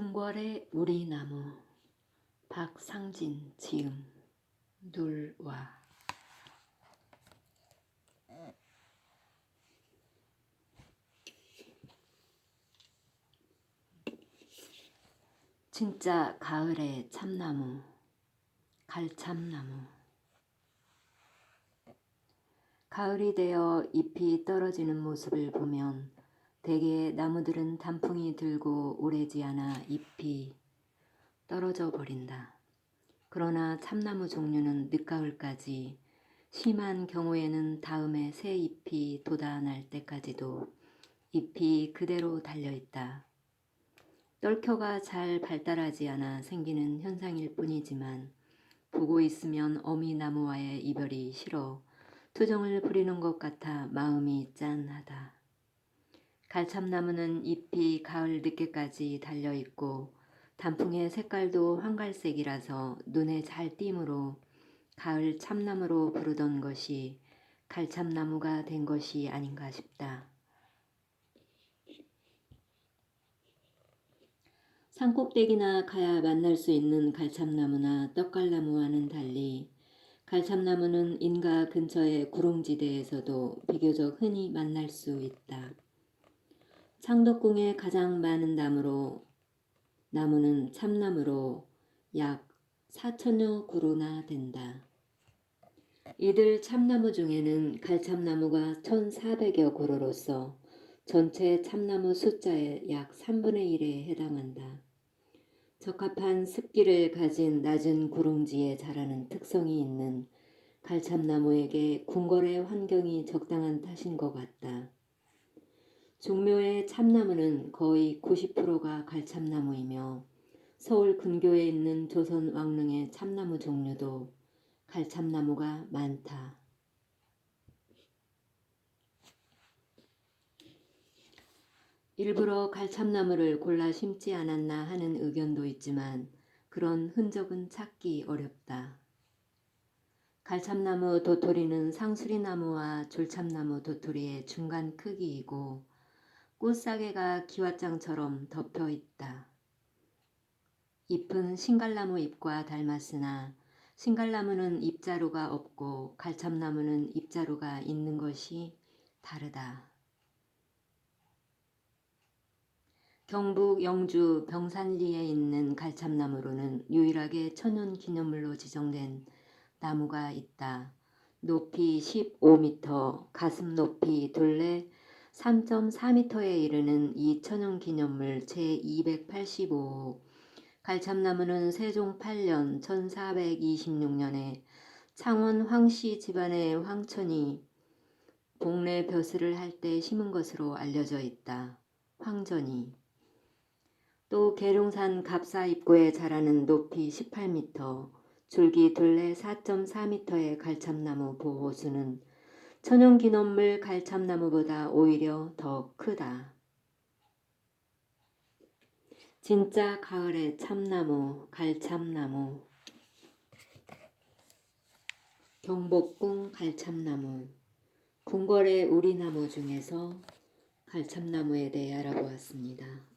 궁궐의 우리나무 박상진 지음 눌와. 진짜 가을의 참나무 갈참나무. 가을이 되어 잎이 떨어지는 모습을 보면 대개 나무들은 단풍이 들고 오래지 않아 잎이 떨어져 버린다. 그러나 참나무 종류는 늦가을까지 심한 경우에는 다음에 새 잎이 돋아날 때까지도 잎이 그대로 달려 있다. 떨켜가 잘 발달하지 않아 생기는 현상일 뿐이지만 보고 있으면 어미 나무와의 이별이 싫어 투정을 부리는 것 같아 마음이 짠하다. 갈참나무는 잎이 가을 늦게까지 달려 있고 단풍의 색깔도 황갈색이라서 눈에 잘 띄므로 가을 참나무로 부르던 것이 갈참나무가 된 것이 아닌가 싶다. 산꼭대기나 가야 만날 수 있는 갈참나무나 떡갈나무와는 달리 갈참나무는 인가 근처의 구릉지대에서도 비교적 흔히 만날 수 있다. 창덕궁에 가장 많은 나무로 나무는 참나무로 약 4천여 그루나 된다. 이들 참나무 중에는 갈참나무가 1,400여 그루로서 전체 참나무 숫자의 약 3분의 1에 해당한다. 적합한 습기를 가진 낮은 구릉지에 자라는 특성이 있는 갈참나무에게 궁궐의 환경이 적당한 탓인 것 같다. 종묘의 참나무는 거의 90%가 갈참나무이며 서울 근교에 있는 조선 왕릉의 참나무 종류도 갈참나무가 많다. 일부러 갈참나무를 골라 심지 않았나 하는 의견도 있지만 그런 흔적은 찾기 어렵다. 갈참나무 도토리는 상수리나무와 졸참나무 도토리의 중간 크기이고 꽃사계가 기왓장처럼 덮여 있다. 잎은 신갈나무 잎과 닮았으나 신갈나무는 잎자루가 없고 갈참나무는 잎자루가 있는 것이 다르다. 경북 영주 병산리에 있는 갈참나무로는 유일하게 천연 기념물로 지정된 나무가 있다. 높이 15m, 가슴 높이 둘레 3.4m에 이르는 이 천연 기념물 제285호 갈참나무는 세종 8년 1426년에 창원 황씨 집안의 황천이 동네 벼슬을 할 때 심은 것으로 알려져 있다. 황전이 또 계룡산 갑사 입구에 자라는 높이 18m, 줄기 둘레 4.4m의 갈참나무 보호수는 천연기념물 갈참나무보다 오히려 더 크다. 진짜 가을의 참나무, 갈참나무. 경복궁 갈참나무. 궁궐의 우리나무 중에서 갈참나무에 대해 알아보았습니다.